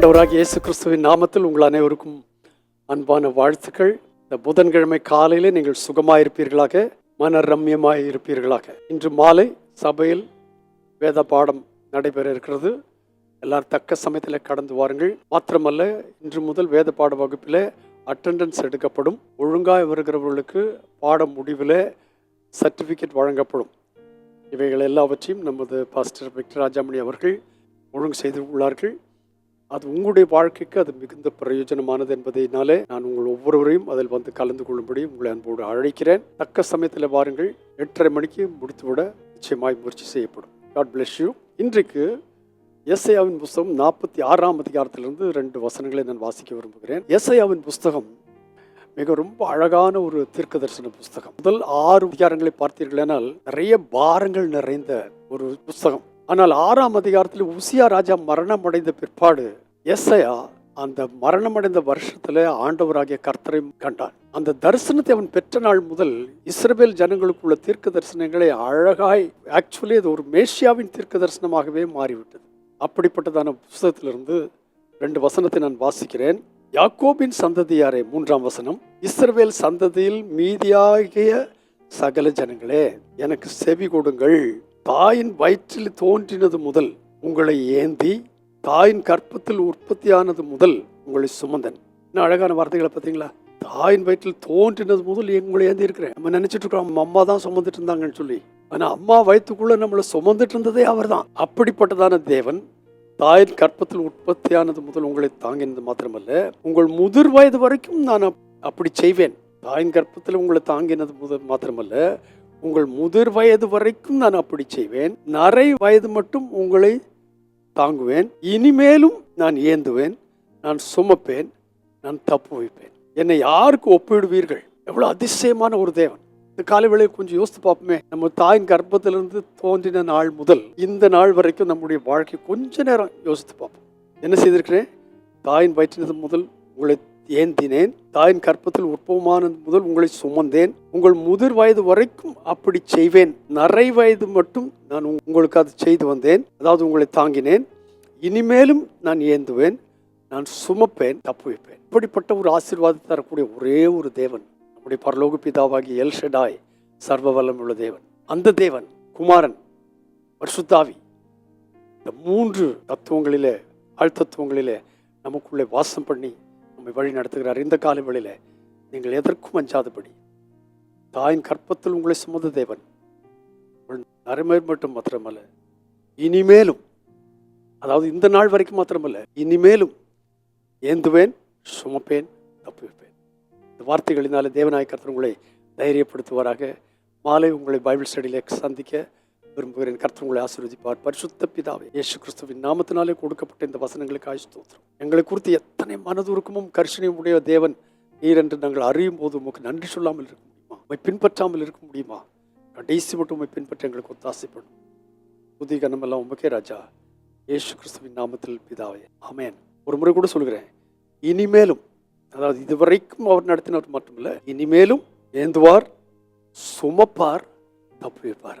ஆண்டவராக இயேசு கிறிஸ்துவின் நாமத்தில் உங்கள் அனைவருக்கும் அன்பான வாழ்த்துக்கள். இந்த புதன்கிழமை காலையிலே நீங்கள் சுகமாக இருப்பீர்களாக மன ரம்யமாக இருப்பீர்களாக. இன்று மாலை சபையில் வேத பாடம் நடைபெற இருக்கிறது. எல்லாரும் தக்க சமயத்தில் கடந்து வாருங்கள். மாத்திரமல்ல இன்று முதல் வேத பாட வகுப்பில் அட்டெண்டன்ஸ் எடுக்கப்படும். ஒழுங்காக வருகிறவர்களுக்கு பாடம் முடிவில் சர்டிஃபிகேட் வழங்கப்படும். இவைகள் எல்லாவற்றையும் நமது பாஸ்டர் விக்டராஜாமணி அவர்கள் ஒழுங்கு செய்து உள்ளார்கள். அது உங்களுடைய வாழ்க்கைக்கு அது மிகுந்த பிரயோஜனமானது என்பதையினாலே நான் உங்கள் ஒவ்வொருவரையும் அதில் வந்து கலந்து கொள்ளும்படி உங்களை அன்போடு அழைக்கிறேன். தக்க சமயத்தில் வாருங்கள். எட்டரை மணிக்கு முடித்துவிட நிச்சயமாய் முயற்சி செய்யப்படும். காட் bless யூ இன்றைக்கு எஸ்ஐயாவின் புஸ்தகம் நாற்பத்தி ஆறாம் அதிகாரத்திலிருந்து ரெண்டு வசனங்களை நான் வாசிக்க விரும்புகிறேன். எஸ்ஐயாவின் புஸ்தகம் மிக ரொம்ப அழகான ஒரு தீர்க்க தரிசன புஸ்தகம். முதல் ஆறு அதிகாரங்களை பார்த்தீர்களானால் நிறைய பாரங்கள் நிறைந்த ஒரு புஸ்தகம். ஆனால் ஆறாம் அதிகாரத்தில் உசியா ராஜா மரணம் அடைந்த பிற்பாடு எஸ்ஐயா அந்த மரணமடைந்த வருஷத்துல ஆண்டவராகிய கர்த்தரை கண்டான். அந்த தரிசனத்தை அவன் பெற்ற நாள் முதல் இஸ்ரேல் ஜனங்களுக்குள்ள தீர்க்க தரிசனங்களை அழகாய் ஆக்சுவலி அது ஒரு மேஷியாவின் தீர்க்க தரிசனமாகவே மாறிவிட்டது. அப்படிப்பட்டதான புஸ்தகத்திலிருந்து ரெண்டு வசனத்தை நான் வாசிக்கிறேன். யாக்கோபின் சந்ததியாரே மூன்றாம் வசனம் இஸ்ரவேல் சந்ததியில் மீதியாகிய சகல ஜனங்களே எனக்கு செவி கொடுங்கள். தாயின் வயிற்றில் தோன்றினது முதல் உங்களை ஏந்தி தாயின் கற்பத்தில் உற்பத்தியானது முதல் உங்களை சுமந்தன். என்ன அழகான வார்த்தைகளை பார்த்தீங்களா? தாயின் வயிற்றில் தோன்றினது முதல் உங்களை ஏந்தி இருக்கிறேன் நம்ம நினைச்சிட்டு இருக்கிறோம் நம்ம அம்மா தான் சுமந்துட்டு இருந்தாங்கன்னு சொல்லி. ஆனால் அம்மா வயிற்றுக்குள்ள நம்மளை சுமந்துட்டு இருந்ததே அவர்தான். அப்படிப்பட்டதான தேவன் தாயின் கற்பத்தில் உற்பத்தியானது முதல் உங்களை தாங்கினது மாத்திரமல்ல உங்கள் முதிர் வயது வரைக்கும் நான் அப்படி செய்வேன். தாயின் கற்பத்தில் உங்களை தாங்கினது முதல் மாத்திரமல்ல உங்கள் முதிர் வயது வரைக்கும் நான் அப்படி செய்வேன். நரை வயது மட்டும் உங்களை தாங்குவேன். இனிமேலும் நான் ஏந்துவேன். நான் சுமப்பேன். நான் தப்பு வைப்பேன். என்னை யாருக்கு ஒப்பிடுவீர்கள்? எவ்வளோ அதிசயமான ஒரு தேவன். இந்த காலை வேளையை கொஞ்சம் யோசித்து பார்ப்போமே. நம்ம தாயின் கர்ப்பத்திலிருந்து தோன்றின நாள் முதல் இந்த நாள் வரைக்கும் நம்முடைய வாழ்க்கை கொஞ்ச நேரம் யோசித்து பார்ப்போம். என்ன செய்திருக்கிறேன்? தாயின் வயிற்றினது முதல் உங்களை ஏந்தினேன். தாயின் கற்பத்தில் உற்பவமானது முதல் உங்களை சுமந்தேன். உங்கள் முதிர் வயது வரைக்கும் அப்படி செய்வேன். நரை வயது மட்டும் நான் உங்களுக்கு அது செய்து வந்தேன். அதாவது உங்களை தாங்கினேன். இனிமேலும் நான் ஏந்துவேன். நான் சுமப்பேன் தப்பு வைப்பேன். இப்படிப்பட்ட ஒரு ஆசீர்வாதத்தை தரக்கூடிய ஒரே ஒரு தேவன் நம்முடைய பரலோக பிதாவாகி எல்ஷடாய் சர்வ வல்லமுள்ள தேவன். அந்த தேவன் குமாரன் வருஷுத்தாவி இந்த மூன்று தத்துவங்களிலே ஆழ்த்தத்துவங்களிலே நமக்குள்ளே வாசம் பண்ணி உண்மை வழி நடத்துகிறார். இந்த கால வேளையில நீங்கள் எதற்கும் அஞ்சாதபடி தாயின் கற்பத்தில் உங்களை சுமந்த தேவன். உங்கள் அருமை மட்டும் மாத்திரமல்ல இனிமேலும் அதாவது இந்த நாள் வரைக்கும் மாத்திரமல்ல இனிமேலும் ஏந்துவேன் சுமப்பேன் தப்பு வைப்பேன் இந்த வார்த்தைகளினாலே தேவநாய உங்களை தைரியப்படுத்துவாராக. மாலை உங்களை பைபிள் ஸ்டடியில் சந்திக்க விரும்புகிறேன். கர்த்தர் உங்களை ஆசீர்வதிப்பார். பரிசுத்த பிதாவே இயேசு கிறிஸ்துவின் நாமத்தினாலே கொடுக்கப்பட்ட இந்த வசனங்களுக்கு ஆயுஸ்தோத்திரம் எங்களை குறித்து எத்தனை மனதுருக்கமும் கர்ஷனையும் உடைய தேவன் நீர் என்று நாங்கள் அறியும் போது உமக்கு நன்றி சொல்லாமல் இருக்க முடியுமா? உம்மை பின்பற்றாமல் இருக்க முடியுமா? கடைசி மட்டும் உம்மை பின்பற்ற எங்களுக்கு ஒத்தாசைப்படும் புதிய கனமெல்லாம் உமக்கே ராஜா ஏசு கிறிஸ்துவின் நாமத்தில் பிதாவே. ஆமேன். ஒரு முறை கூட சொல்கிறேன் இனிமேலும் அதாவது இதுவரைக்கும் அவர் நடத்தினவர் மட்டுமல்ல இனிமேலும் ஏந்துவார் சுமப்பார் தப்பு வைப்பார்